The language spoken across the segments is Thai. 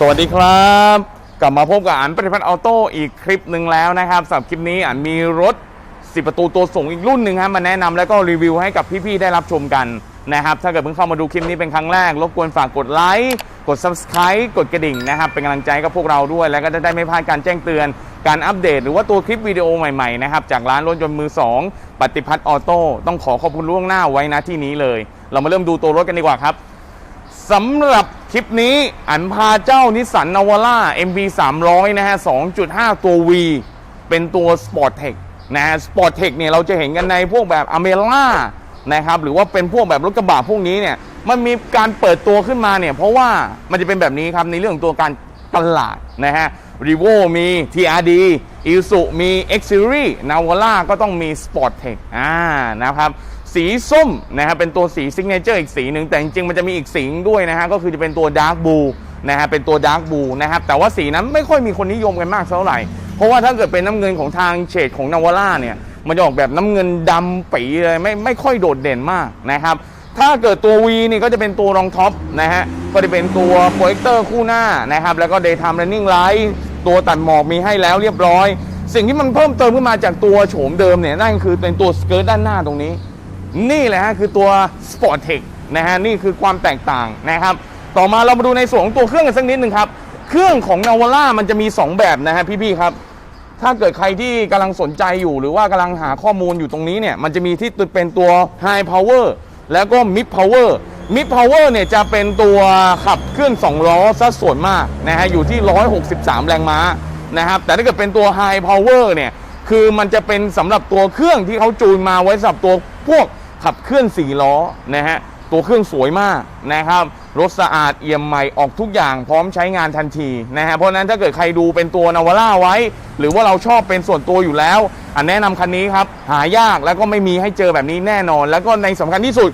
สวัสดีครับ กลับมาพบกับอันปฏิพัฒน์ออโต้อีกคลิปหนึ่งแล้วนะครับสำหรับคลิปนี้อันมีรถ 10 ประตูตัวสูงอีกรุ่นหนึ่งครับมาแนะนำแล้วก็รีวิวให้กับพี่ๆได้รับชมกันนะครับ ถ้าเกิดเพิ่งเข้ามาดูคลิปนี้เป็นครั้งแรก รบกวนฝากกดไลค์กด Subscribe กดกระดิ่งนะครับ เป็นกำลังใจกับพวกเราด้วย แล้วก็จะได้ไม่พลาดการแจ้งเตือนการอัปเดต หรือว่าตัวคลิปวิดีโอใหม่ๆนะครับจากร้านรถยนต์มือ 2 ปฏิพัฒน์ออโต้ต้องขอขอบคุณล่วงหน้าไว้นะที่นี้เลย เรามาเริ่มดูตัวรถกันดีกว่าครับ สำหรับคลิปนี้อันพาเจ้านิสสันนาวาร่า MB 300 นะฮะ 2.5 ตัว V เป็นตัว Sport Tech นะฮะ Sport Tech เนี่ยเราจะเห็นกันในพวกแบบอเมล่านะครับหรือว่าเป็นพวกแบบรถกระบะพวกนี้เนี่ยมันมีการเปิดตัวขึ้นมาเนี่ยเพราะว่ามันจะเป็นแบบนี้ครับในเรื่องตัวการตลาดนะฮะ r e v o มี TRD i s u มี X Series Navara ก็ต้องมี Sport Tech อ่านะครับ สีส้มนะครับเป็นตัวสีซิกเนเจอร์อีกสีหนึ่งแต่จริงๆมันจะมีอีกสีด้วยนะฮะก็คือจะเป็นตัวดาร์กบูนะฮะเป็นตัวดาร์กบูนะครับแต่ว่าสีนั้นไม่ค่อยมีคนนิยมกันมากเท่าไหร่ เพราะว่าถ้าเกิดเป็นน้ำเงินของทางเฉดของนาวาร่าเนี่ยมันจะออกแบบน้ำเงินดำปีเลยไม่ไม่ค่อยโดดเด่นมากนะครับถ้าเกิดตัว V นี่ก็จะเป็นตัวรองท็อปนะฮะก็จะเป็นตัวโปรเจคเตอร์คู่หน้านะครับแล้วก็ Daytime Running Light ตัวตัดหมอกมีให้แล้วเรียบร้อย สิ่งที่มันเพิ่มเติมขึ้นมาจากตัวโฉมเดิมเนี่ยนั่นคือเป็นตัวสเกิร์ตด้านหน้าตรงนี้ นี่แหละฮะคือตัว Sport Tech นะฮะนี่คือความแตกต่างนะครับ ต่อมาเรามาดูในส่วนของตัวเครื่องกันสักนิดหนึ่งครับ เครื่องของนาวาร่ามันจะมี 2 แบบนะฮะพี่ๆครับ ถ้าเกิดใครที่กำลังสนใจอยู่ หรือว่ากำลังหาข้อมูลอยู่ตรงนี้เนี่ยมันจะมีที่เป็นตัว High Power แล้วก็ Mid Power Mid Power เนี่ยจะเป็นตัวขับเคลื่อน2ล้อซะส่วนมากนะฮะอยู่ที่ 163 แรงม้านะครับแต่ถ้าเกิดเป็นตัว High Power เนี่ย คือมันจะเป็นสำหรับตัวเครื่องที่เขาจูนมาไว้สำหรับตัวพวกขับเคลื่อน4ล้อนะฮะตัวเครื่องสวยมากนะครับรถสะอาดเอี่ยมใหม่ออกทุกอย่างพร้อมใช้งานทันทีนะฮะเพราะนั้นถ้าเกิดใครดูเป็นตัวนาวาร่าไว้ หรือว่าเราชอบเป็นส่วนตัวอยู่แล้ว อันแนะนำคันนี้ครับ หายากแล้วก็ไม่มีให้เจอแบบนี้แน่นอน แล้วก็ในสำคัญที่สุด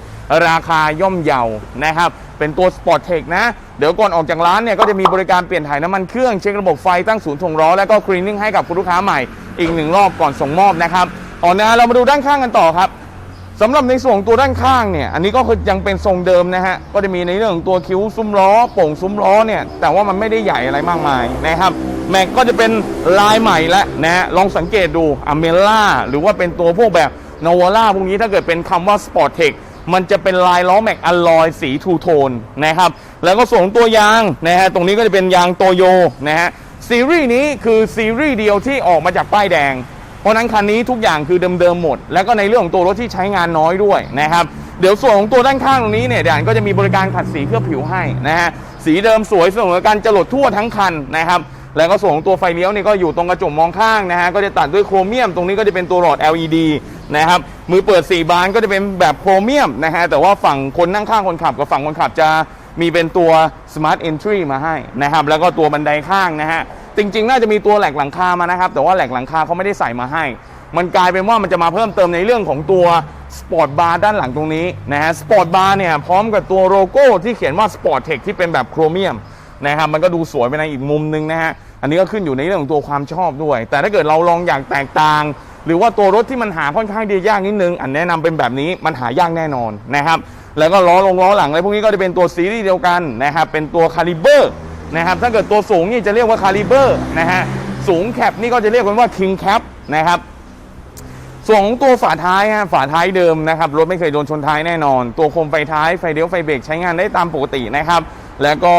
ราคาย่อมเยานะครับ เป็นตัว Sport Tech นะ เดี๋ยวก่อนออกจากร้านเนี่ยก็จะมีบริการเปลี่ยนถ่ายน้ำมันเครื่องเช็คระบบไฟตั้งศูนย์ถงล้อแล้วก็คลีนนิ่งให้กับคุณลูกค้าใหม่อีกหนึ่งรอบก่อนส่งมอบนะครับออกนะเรามาดูด้านข้างกันต่อครับสำหรับในส่วนของตัวด้านข้างเนี่ยอันนี้ก็คือยังเป็นทรงเดิมนะฮะก็จะมีในเรื่องของตัวคิ้วซุ้มล้อโป่งซุ้มล้อเนี่ยแต่ว่ามันไม่ได้ใหญ่อะไรมากมายนะครับแม็กก็จะเป็นลายใหม่แล้วนะฮะลองสังเกตดูอเมล่าหรือว่าเป็นตัวพวกแบบนวาร่าพวกนี้ถ้าเกิดเป็นคำว่า Sport Tech มันจะเป็นลายล้อแม็กอลลอยสีทูโทนนะครับ แล้วก็ส่วนของตัวยางนะฮะตรงนี้ก็จะเป็นยางโตโยนะฮะซีรีส์นี้คือซีรีส์เดียวที่ออกมาจากป้ายแดง เพราะฉะนั้นคันนี้ทุกอย่างคือเดิมๆหมด แล้วก็ในเรื่องของตัวรถที่ใช้งานน้อยด้วยนะครับเดี๋ยวส่วนของตัวด้านข้างตรงนี้เนี่ยเดี๋ยวอันก็จะมีบริการขัดสีเคลือบผิวให้นะฮะสีเดิมสวยสมอกันจะหลดทั่วทั้งคันนะครับแล้วก็ส่วนของตัวไฟเลี้ยวนี่ก็อยู่ตรงกระจกมองข้างนะฮะก็จะตัดด้วยโครเมียม ตรงนี้ก็จะเป็นตัวหลอด LED นะครับ มือเปิด 4 บานก็จะเป็นแบบโครเมียมนะฮะแต่ว่าฝั่งคนนั่งข้างคนขับกับฝั่งคนขับจะมีเป็นตัว Smart Entry มาให้นะครับ แล้วก็ตัวบันไดข้างนะฮะ จริง ๆ น่าจะมีตัวแหลกหลังคามานะครับ แต่ว่าแหลกหลังคาเขาไม่ได้ใส่มาให้ มันกลายเป็นว่ามันจะมาเพิ่มเติมในเรื่องของตัวสปอร์ตบาร์ด้านหลังตรงนี้นะฮะสปอร์ตบาร์เนี่ยพร้อมกับตัวโลโก้ที่เขียนว่า Sport Tech ที่เป็นแบบโครเมียมนะครับมันก็ดูสวยไปในอีกมุมนึงนะฮะ อันนี้ก็ขึ้นอยู่ในเรื่องของตัวความชอบด้วย แต่ถ้าเกิดเราลองอยากแตกต่าง หรือว่าตัวรถที่มันหาค่อนข้างดียากนิดนึง อันแนะนำเป็นแบบนี้มันหายากแน่นอนนะครับ แล้วก็ล้อลงล้อหลังอะไรพวกนี้ก็จะเป็นตัวซีรีส์เดียวกันนะครับเป็นตัวคาลิเบอร์นะครับถ้าเกิดตัวสูงนี่จะเรียกว่าคาลิเบอร์นะฮะสูงแคปนี่ก็จะเรียกกันว่าคิงแคปนะครับส่วนของตัวฝาท้ายฮะฝาท้ายเดิมนะครับรถไม่เคยโดนชนท้ายแน่นอน ตัวโคมไฟท้ายไฟเลี้ยวไฟเบรกใช้งานได้ตามปกตินะครับ แล้วก็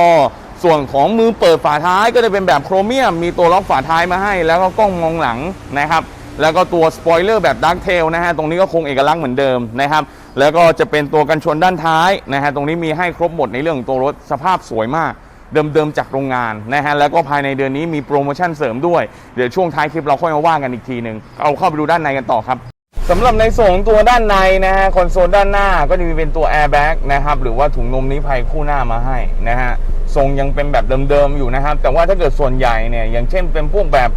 ส่วนของมือเปิดฝาท้ายก็จะเป็นแบบโครเมียม มีตัวล็อกฝาท้ายมาให้ แล้วก็กล้องมองหลังนะครับ แล้วก็ตัวสปอยเลอร์แบบดักเทลนะฮะตรงนี้ก็คงเอกลักษณ์เหมือนเดิมนะครับแล้วก็จะเป็นตัวกันชนด้านท้ายนะฮะตรงนี้มีให้ครบหมดในเรื่องของตัวรถสภาพสวยมากเดิมๆจากโรงงานนะฮะแล้วก็ภายในเดือนนี้มีโปรโมชั่นเสริมด้วย เดี๋ยวช่วงท้ายคลิปเราค่อยมาว่ากันอีกทีหนึ่งเอาเข้าไปดูด้านในกันต่อครับสำหรับในส่วนของตัวด้านในนะฮะคอนโซลด้านหน้าก็จะมีเป็นตัวแอร์แบ็กนะครับหรือว่าถุงลมนิรภัยคู่หน้ามาให้นะฮะ ทรงยังเป็นแบบเดิมๆอยู่นะครับ แต่ว่าถ้าเกิดส่วนใหญ่เนี่ยอย่างเช่นเป็นพวกแบบ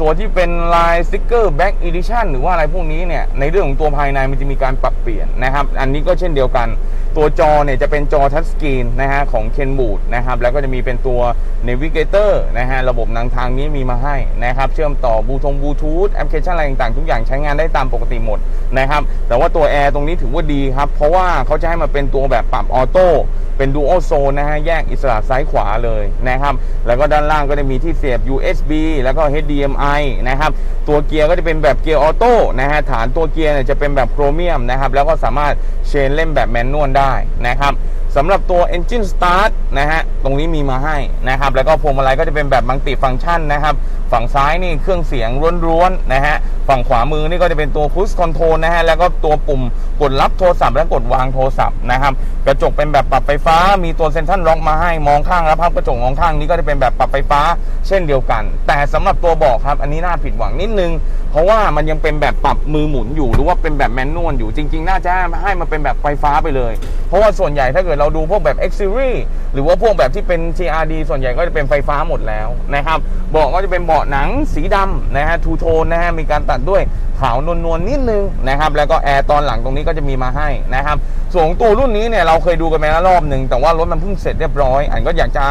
ตัวที่เป็นลายสติกเกอร์แบ็กอีดิชันหรือว่าอะไรพวกนี้เนี่ยในเรื่องของตัวภายในมันจะมีการปรับเปลี่ยนนะครับ อันนี้ก็เช่นเดียวกันตัวจอเนี่ยจะเป็นจอทัชสกรีนนะฮะของเคนบูดนะครับแล้วก็จะมีเป็นตัว Navigator นะฮะระบบนำทางนี้มีมาให้นะครับเชื่อมต่อบูทงบูทูธแอปพลิเคชันอะไรต่างๆ ทุกอย่างใช้งานได้ตามปกติหมดนะครับแต่ว่าตัวแอร์ตรงนี้ถือว่าดีครับ เพราะว่าเขาจะให้มาเป็นตัวแบบปรับออโต้ เป็นดูโอโซนนะฮะ แยกอิสระซ้ายขวาเลยนะครับ แล้วก็ด้านล่างก็จะมีที่เสียบ USB แล้วก็ HDMI นะครับ ตัวเกียร์ก็จะเป็นแบบเกียร์ออโต้นะฮะ ฐานตัวเกียร์เนี่ยจะเป็นแบบโครเมียมนะครับ แล้วก็สามารถเชนเล่นแบบแมนนวลได้นะครับ สำหรับตัว Engine Start นะฮะ ตรงนี้มีมาให้นะครับ แล้วก็พวงมาลัยก็จะเป็นแบบมัลติฟัง c t ชันนะครับ ฝั่งซ้ายนี่เครื่องเสียงร้วนๆนะฮะ ฝั่งขวามือนี่ก็จะเป็นตัว Cruise Control นะฮะ แล้วก็ตัวปุ่มกดรับโทรศัพท์และกดวางโทรศัพท์นะครับ กระจกเป็นแบบปรับไฟฟ้า มีตัวเซนทรัลล็อกมาให้ มองข้างและพับกระจกมองข้างนี้ก็จะเป็นแบบปรับไฟฟ้า เช่นเดียวกัน แต่สำหรับตัวบอกครับ อันนี้น่าผิดหวังนิดนึง เพราะว่ามันยังเป็นแบบปรับมือหมุนอยู่ หรือว่าเป็นแบบแมนนวลอยู่ จริง ๆ น่าจะให้มันเป็นแบบไฟฟ้าไปเลย เพราะว่าส่วนใหญ่ถ้าเกิดเราราดูพวกแบบ X Series หรือว่าพวกแบบที่เป็น TRD ส่วนใหญ่ก็จะเป็นไฟฟ้าหมดแล้วนะครับเบาะก็จะเป็นเบาะหนังสีดำนะฮะทูโทนนะฮะมีการตัดด้วยขาวนวลๆนนิดนึงนะครับแล้วก็แอร์ตอนหลังตรงนี้ก็จะมีมาให้นะครับส่วนของตัวรุ่นนี้เนี่ยเราเคยดูกันไปแล้วรอบหนึ่งแต่ว่ารถมันเพิ่งเสร็จเรียบร้อย อันก็อยากจะ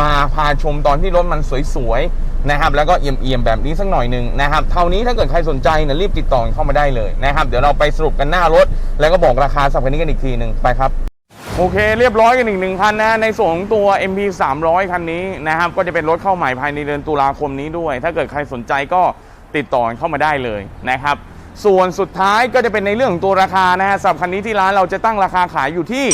มาพาชมตอนที่รถมันสวยๆนะครับแล้วก็เอี่ยมๆแบบนี้สักหน่อยหนึ่งนะครับเท่านี้ถ้าเกิดใครสนใจเนี่ยรีบติดต่อเข้ามาได้เลยนะครับเดี๋ยวเราไปสรุปกันหน้ารถ แล้วก็บอกราคาสับคันนี้กันอีกทีหนึ่งไปครับ โอเคเรียบร้อยกันอีกหนึ่งคันนะในส่วนของตัว MP 300 คันนี้นะครับก็จะเป็นรถเข้าใหม่ภายในเดือนตุลาคมนี้ด้วย ถ้าเกิดใครสนใจก็ติดต่อเข้ามาได้เลยนะครับ ส่วนสุดท้ายก็จะเป็นในเรื่องของตัวราคานะฮะสำหรับคันนี้ที่ร้านเราจะตั้งราคาขายอยู่ที่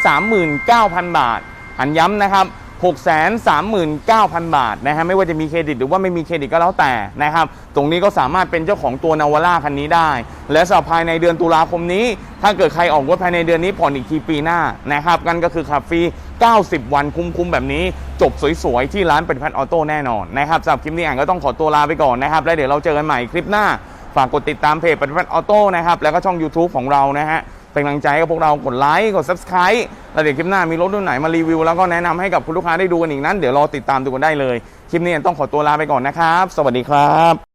639,000 บาทอันย้ำนะครับ 639,000 บาทนะฮะไม่ว่าจะมีเครดิตหรือว่าไม่มีเครดิตก็แล้วแต่นะครับตรงนี้ก็สามารถเป็นเจ้าของตัวนาวาร่าคันนี้ได้ และสำหรับภายในเดือนตุลาคมนี้ ถ้าเกิดใครออกรถภายในเดือนนี้ผ่อนอีกทีปีหน้านะครับกันก็คือขับฟรี 90 วันคุ้มๆแบบนี้ จบสวยๆ ที่ร้านเป็นพันออโต้แน่นอนนะครับสำหรับคลิปนี้อ่านก็ต้องขอตัวลาไปก่อนนะครับแล้วเดี๋ยวเราเจอกันใหม่คลิปหน้าฝากกดติดตามเพจปฏิพัฒน์ออโต้นะครับแล้วก็ช่อง YouTube ของเรานะฮะ เป็นกำลังใจให้กับพวกเรากดไลค์กด Subscribe แล้วเดี๋ยวคลิปหน้ามีรถรุ่นไหนมารีวิว แล้วก็แนะนำให้กับคุณลูกค้าได้ดูกันอีกนั้น เดี๋ยวรอติดตามดูกันได้เลย คลิปนี้ต้องขอตัวลาไปก่อนนะครับ สวัสดีครับ